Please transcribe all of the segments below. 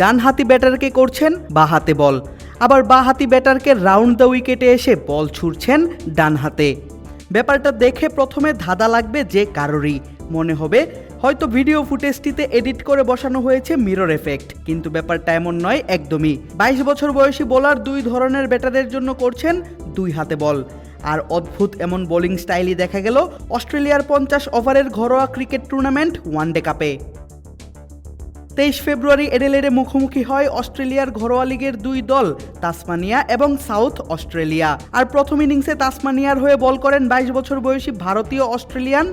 ডান হাতি ব্যাটারকে করছেন বা হাতে বল। আবার বা হাতি ব্যাটারকে রাউন্ড দ্য উইকেটে এসে বল ছুড়ছেন ডান হাতে। ব্যাপারটা দেখে প্রথমে ধাঁধা লাগবে যে কারোরই। মনে হবে, হয়তো ভিডিও ফুটেজটিতে এডিট করে বসানো হয়েছে মিরর এফেক্ট, কিন্তু ব্যাপারটা এমন নয় একদমই। বাইশ বছর বয়সী বোলার দুই ধরনের ব্যাটারের জন্য করছেন দুই হাতে বল। আর অদ্ভুত এমন বোলিং স্টাইলই দেখা গেল অস্ট্রেলিয়ার পঞ্চাশ ওভারের ঘরোয়া ক্রিকেট টুর্নামেন্ট ওয়ানডে কাপে। তেইশ ফেব্রুয়ারি এডেলেডে মুখোমুখি হয় অস্ট্রেলিয়ার ঘরোয়া লীগের দুই দল, তাসমানিয়া এবং সাউথ অস্ট্রেলিয়া। আর প্রথম ইনিংসে তাসমানিয়ার হয়ে বল করেন বাইশ বছর বয়সী ভারতীয় অস্ট্রেলিয়ান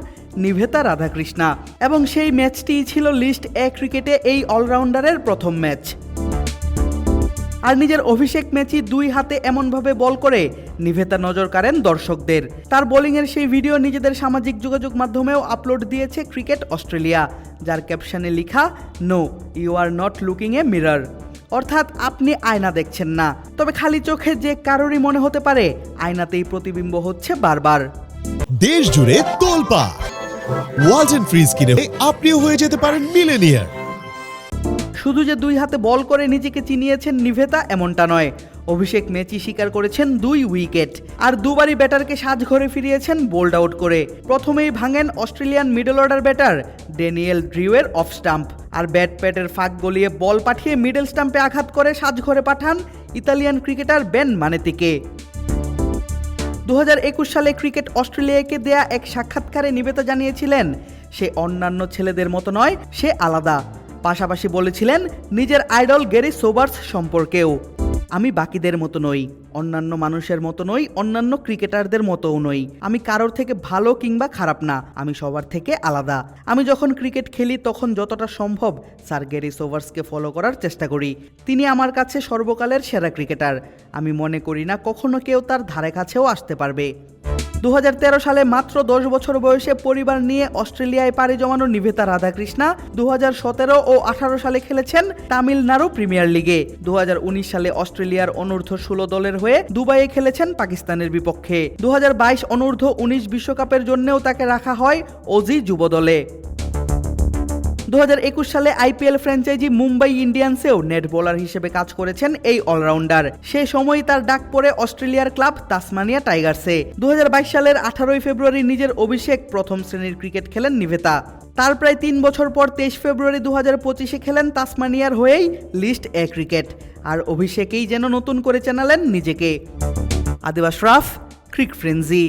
নিভেতা রাধাকৃষ্ণা। এবং সেই ম্যাচটিই ছিল লিস্ট এ ক্রিকেটে এই অলরাউন্ডারের প্রথম ম্যাচ। আর নিজের অভিষেক ম্যাচই দুই হাতে এমনভাবে বল করে নিভেতা নজর কাড়েন দর্শকদের। তার বোলিংয়ের সেই ভিডিও নিজেদের সামাজিক যোগাযোগ মাধ্যমেও আপলোড দিয়েছে ক্রিকেট অস্ট্রেলিয়া, যার ক্যাপশনে লেখা no you are not looking a mirror অর্থাৎ আপনি আয়না দেখছেন না। তবে খালি চোখে যে কারোরই মনে হতে পারে, আয়নাতেই প্রতিবিম্ব হচ্ছে বারবার। দেশ জুড়ে তোলপা ওয়ালটন ফ্রিজ কিনে আপনিও হয়ে যেতে পারেন মিলেনিয়ার। শুধু যে দুই হাতে বল করে নিজেকে চিনিয়েছেন নিভেতা, এমনটা নয়। অভিষেক ম্যাচই স্বীকার করেছেন দুই উইকেট। আর দুবারই ব্যাটারকে সাজঘরে ফিরিয়েছেন বোল্ড আউট করে। প্রথমেই ভাঙেন Australian middle order batter, Daniel ড্রিউয়ের off stump. আর ব্যাট প্যাটের ফাঁক গলিয়ে বল পাঠিয়ে মিডল স্টাম্পে আঘাত করে সাজঘরে পাঠান ইতালিয়ান ক্রিকেটার বেন মানেতিকে। দু হাজার একুশ সালে ক্রিকেট অস্ট্রেলিয়াকে দেয়া এক সাক্ষাৎকারে নিবেতা জানিয়েছিলেন, সে অন্যান্য ছেলেদের মতো নয়, সে আলাদা। পাশাপাশি বলেছিলেন, নিজের আইডল গেরি সোবার্স সম্পর্কেও। আমি বাকিদের মতো নই, অন্যান্য মানুষের মতো নই, অন্যান্য ক্রিকেটারদের মতোও নই। আমি কারোর থেকে ভালো কিংবা খারাপ না, আমি সবার থেকে আলাদা। আমি যখন ক্রিকেট খেলি, তখন যতটা সম্ভব স্যার গেরি সোভার্সকে ফলো করার চেষ্টা করি। তিনি আমার কাছে সর্বকালের সেরা ক্রিকেটার। আমি মনে করি না কখনো কেউ তার ধারে কাছেও আসতে পারবে। দু হাজার তেরো সালে মাত্র দশ বছর বয়সে পরিবার নিয়ে অস্ট্রেলিয়ায় পাড়ি জমানো নিভেতা রাধাকৃষ্ণা দু হাজার সতেরো ও আঠারো সালে খেলেছেন তামিলনাড়ু প্রিমিয়ার লিগে। দু হাজার উনিশ সালে অস্ট্রেলিয়ার অনূর্ধ্ব ষোলো দলের হয়ে দুবাইয়ে খেলেছেন পাকিস্তানের বিপক্ষে। দু হাজার বাইশ অনূর্ধ্ব উনিশ বিশ্বকাপের জন্যেও তাকে রাখা হয় অজি যুব দলে দু হাজার একুশ সালে আইপিএল ফ্র্যাঞ্চাইজি মুম্বাই ইন্ডিয়ান্সেও নেট বোলার হিসেবে কাজ করেছেন এই অলরাউন্ডার। সে সময় তার ডাক পড়ে অস্ট্রেলিয়ার ক্লাব তাসমানিয়া টাইগার্সে। দু হাজার বাইশ সালের আঠারোই ফেব্রুয়ারি নিজের অভিষেক প্রথম শ্রেণির ক্রিকেট খেলেন নিভেতা তার প্রায় তিন বছর পর তেইশ ফেব্রুয়ারি দু হাজার পঁচিশে খেলেন তাসমানিয়ার হয়েই লিস্ট এ ক্রিকেট। আর অভিষেকেই যেন নতুন করে চেনালেন নিজেকে। আদিবাস রাফ, ক্রিক ফ্রেন্সি।